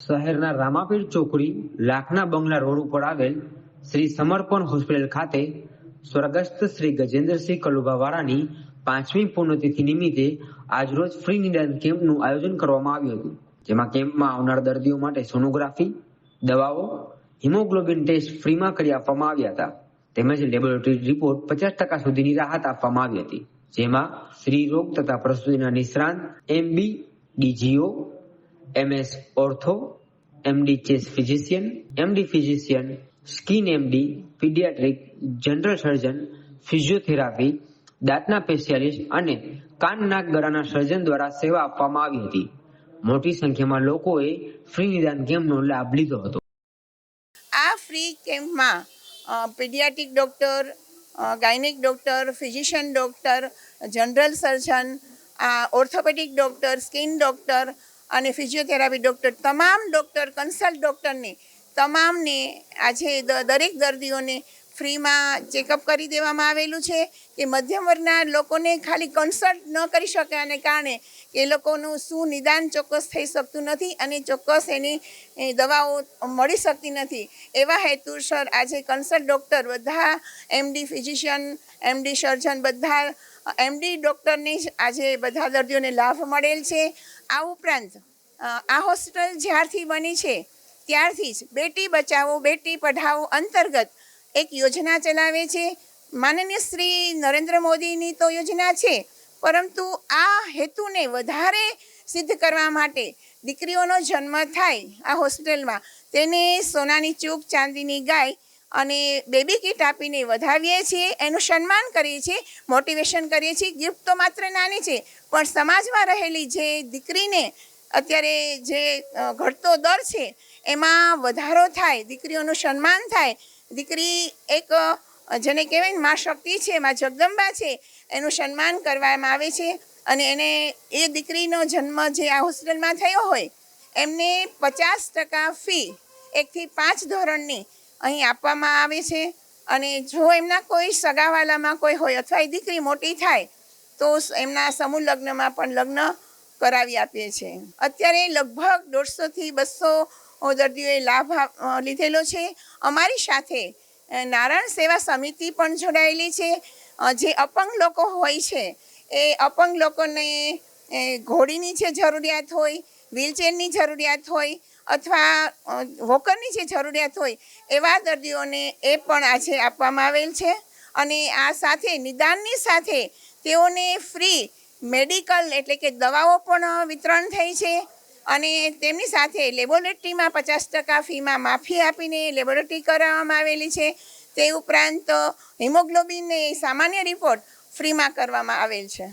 શહેરના રામાપીર ચોકડી, લાખના બંગલા રોડ ઉપર આવેલ શ્રી સમર્પણ હોસ્પિટલ ખાતે સ્વર્ગસ્થ શ્રી ગજેન્દ્રસિંહ કલુભાવાળાની પાંચમી પુણ્યતિથિ નિમિત્તે આજરોજ ફ્રી નિદાન કેમ્પનું આયોજન કરવામાં આવ્યું હતું. જેમાં કેમ્પમાં આવનાર દર્દીઓ માટે સોનોગ્રાફી, દવાઓ, હિમોગ્લોબિન ટેસ્ટ ફ્રીમાં કરી આપવામાં આવ્યા હતા. તેમજ લેબોરેટરી રિપોર્ટ પચાસ ટકા સુધીની રાહત આપવામાં આવી હતી. જેમાં સ્ત્રી રોગ તથા પ્રસૂતિના નિષ્ણાંત MB DGO MS ortho MD chest physician MD physician skin MD pediatric general surgeon physiotherapy દાંતના specialist અને કાન નાક ગળાના સર્જન દ્વારા સેવા આપવામાં આવી હતી. મોટી સંખ્યામાં લોકોએ ફ્રી નિદાન કેમ્પનો લાભ લીધો હતો. આ ફ્રી કેમ્પમાં pediatric doctor gynaec doctor physician doctor general surgeon orthopedic doctor skin doctor અને ફિઝિયોથેરાપી ડૉક્ટર તમામ ડૉક્ટર કન્સલ્ટ ડૉક્ટરને તમામને આજે દરેક દર્દીઓને ફ્રીમાં ચેકઅપ કરી દેવામાં આવેલું છે કે મધ્યમ વર્ગના લોકોને ખાલી કન્સલ્ટ ન કરી શક્યાને કારણે એ લોકોનું શું નિદાન ચોક્કસ થઈ શકતું નથી અને ચોક્કસ એની દવાઓ મળી શકતી નથી. એવા હેતુસર આજે કન્સલ્ટ ડૉક્ટર બધા એમડી ફિઝિશિયન એમડી સર્જન બધા એમડી ડૉક્ટરને આજે બધા દર્દીઓને લાભ મળેલ છે. આ ઉપરાંત આ હોસ્પિટલ જ્યારથી બની છે ત્યારથી જ બેટી બચાવો, બેટી પઢાઓ અંતર્ગત એક યોજના ચલાવે છે. માનનીય શ્રી નરેન્દ્ર મોદીની તો યોજના છે. પરંતુ આ હેતુને વધારે સિદ્ધ કરવા માટે દીકરીઓનો જન્મ થાય આ હોસ્પિટલમાં તેને સોનાની ચૂક, ચાંદીની ગાય અને બેબી કીટ આપીને વધાવીએ છીએ. એનું સન્માન કરીએ છીએ, મોટિવેશન કરીએ છીએ. ગિફ્ટ તો માત્ર નાની છે, પણ સમાજમાં રહેલી જે દીકરીને અત્યારે જે ઘટતો દર છે, એમાં વધારો થાય, દીકરીઓનું સન્માન થાય દીકરી એક જેને કહેવાય ને મા શક્તિ છે, મા જગદંબા છે, એનું સન્માન કરવામાં આવે છે અને એને એ દીકરીનો જન્મ જે આ હોસ્ટેલમાં થયો હોય, એમને પચાસ ટકા ફી એકથી પાંચ ધોરણની અહીં આપવામાં આવે છે. અને જો એમના કોઈ સગાવાલામાં કોઈ હોય અથવા એ દીકરી મોટી થાય, તો એમના સમૂહ લગ્નમાં પણ લગ્ન કરાવી આપીએ છીએ. અત્યારે લગભગ દોઢસોથી બસો દર્દીઓએ લાભ લીધેલો છે. અમારી સાથે નારાયણ સેવા સમિતિ પણ જોડાયેલી છે. જે અપંગ લોકો હોય છે, એ અપંગ લોકોને ઘોડીની જે જરૂરિયાત હોય, વ્હીલચેરની જરૂરિયાત હોય, અથવા વોકરની જે જરૂરિયાત હોય, એવા દર્દીઓને એ પણ આજે આપવામાં આવેલ છે. અને આ સાથે, નિદાનની સાથે તેઓને ફ્રી મેડિકલ એટલે કે દવાઓ પણ વિતરણ થઈ છે અને તેમની સાથે લેબોરેટરીમાં પચાસ ટકા ફીમાં માફી આપીને લેબોરેટરી કરાવવામાં આવેલી છે. તે ઉપરાંત હિમોગ્લોબિનને સામાન્ય રિપોર્ટ ફ્રીમાં કરવામાં આવેલ છે.